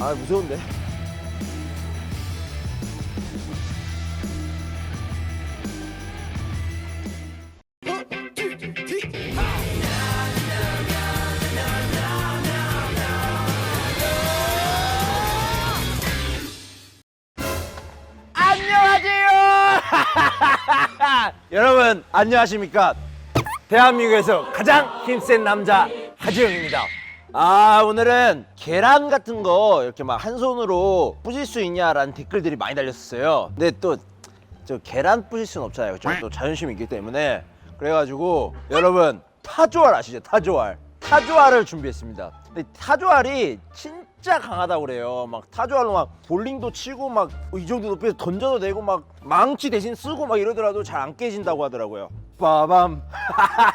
아 무서운데. 여러분 안녕하십니까? 대한민국에서 가장 힘센 남자 하지영입니다. 아 오늘은 계란 같은 거 이렇게 막 한 손으로 부실 수 있냐라는 댓글들이 많이 달렸었어요. 근데 또 저 계란 부실 수는 없잖아요. 저 또 자존심이 있기 때문에 그래가지고 여러분 타조알 아시죠? 타조알. 타조알을 준비했습니다. 근데 타조알이 진짜 강하다고 그래요. 막 타조알로 막 볼링도 치고 막 이 정도 높이에서 던져도 되고 막 망치 대신 쓰고 막 이러더라도 잘 안 깨진다고 하더라고요. 빠밤.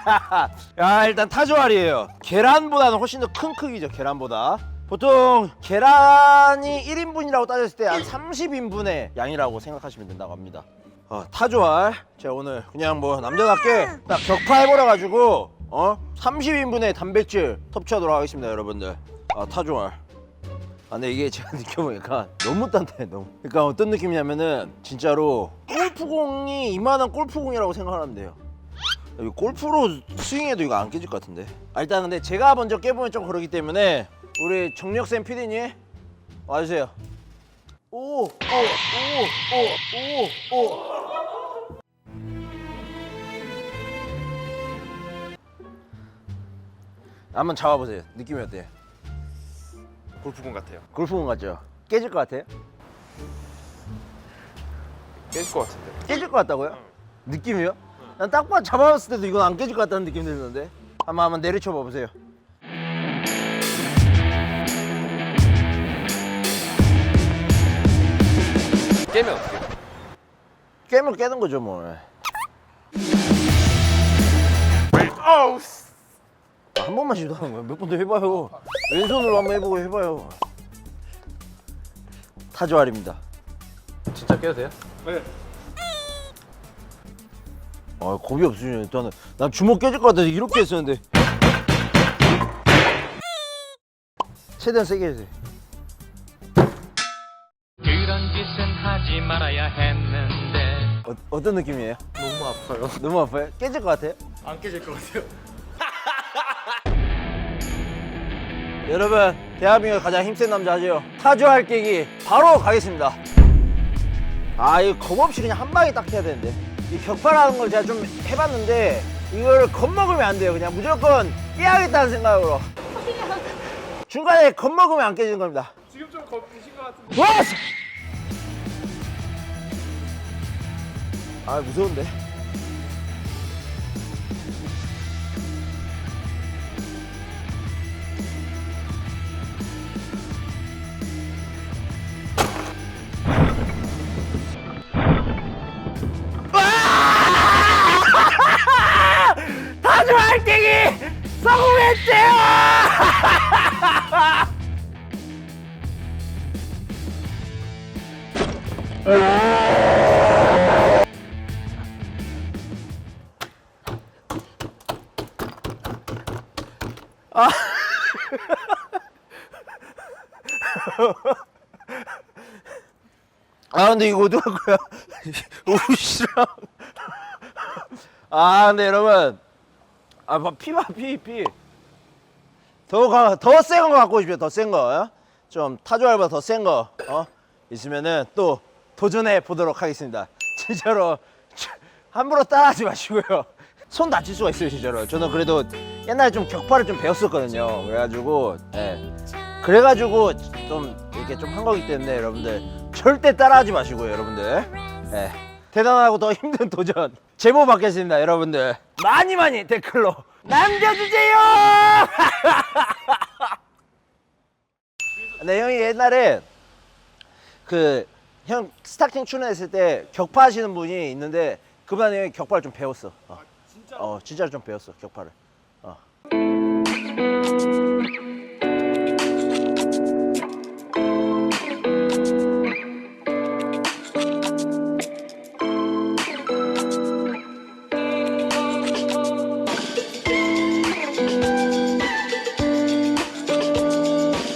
야 일단 타조알이에요. 계란보다는 훨씬 더 큰 크기죠. 계란보다. 보통 계란이 1인분이라고 따졌을 때 한 30인분의 양이라고 생각하시면 된다고 합니다. 어, 타조알 제가 오늘 그냥 뭐 남자답게 딱 격파해보려 가지고 어 30인분의 단백질 섭취하도록 하겠습니다 여러분들 아 타조알 아 근데 이게 제가 느껴보니까 너무 단단해 너무 그러니까 어떤 느낌이냐면은 진짜로 골프공이 이만한 골프공이라고 생각하면 돼요 여기 골프로 스윙해도 이거 안 깨질 것 같은데 아, 일단 근데 제가 먼저 깨보면 좀 그러기 때문에 우리 정력쌤 PD님 와주세요 오, 오, 오, 오, 오, 오. 한번 잡아보세요. 느낌이 어때요? 골프공 같아요. 골프공 같죠? 깨질 것 같아요? 깰 것 같은데. 깨질 것 같다고요? 느낌이요? 난 딱 봐 잡아봤을 때도 이건 안 깨질 것 같다는 느낌이 드는데 한번 한번 내리쳐 봐보세요. 깨면 어떻게? 깨면 깨는 거죠 뭐. 아우. 아, 한 번만 시도하는 거예요. 몇번 더 해봐요. 왼손으로 한번 해보고 해봐요. 타조알입니다. 진짜 깨도 돼요? 네. 아 겁이 없으시네 일단은 난 주먹 깨질 것 같아서 이렇게 했었는데 최대한 세게 해주세요 그런 짓은 하지 말아야 했는데 어, 어떤 느낌이에요? 너무 아파요. 너무 아파요? 깨질 것 같아요? 안 깨질 것 같아요. 여러분 대한민국 가장 힘센 남자 하죠 타조알 깨기 바로 가겠습니다 아 이거 겁 없이 그냥 한 방에 딱 해야 되는데 이 격파라는 걸 제가 좀 해봤는데 이걸 겁먹으면 안 돼요 그냥 무조건 깨야겠다는 생각으로 중간에 겁먹으면 안 깨지는 겁니다 지금 좀 겁드신 것 같은데. 와! 아 무서운데. 성공했대요! 아 근데 이거 갈 거야? 우씨랑 아 근데 여러분 아 피봐 피 피. 더더센 거 갖고 오십시오 더센 거 좀 타조알보다 더센 거 어? 있으면은 또 도전해 보도록 하겠습니다. 진짜로 함부로 따라하지 마시고요. 손 다칠 수가 있어요 진짜로. 저는 그래도 옛날에 좀 격파를 좀 배웠었거든요. 그래가지고 예. 그래가지고 좀 이렇게 좀 한 거기 때문에 여러분들 절대 따라하지 마시고요 여러분들. 예. 대단하고 더 힘든 도전 제보 받겠습니다 여러분들 많이 많이 댓글로 남겨주세요 네 형이 옛날에 그 형 스타킹 출연했을 때 격파 하시는 분이 있는데 그분한테 격파를 좀 배웠어 어. 어 진짜로 좀 배웠어 격파를 어.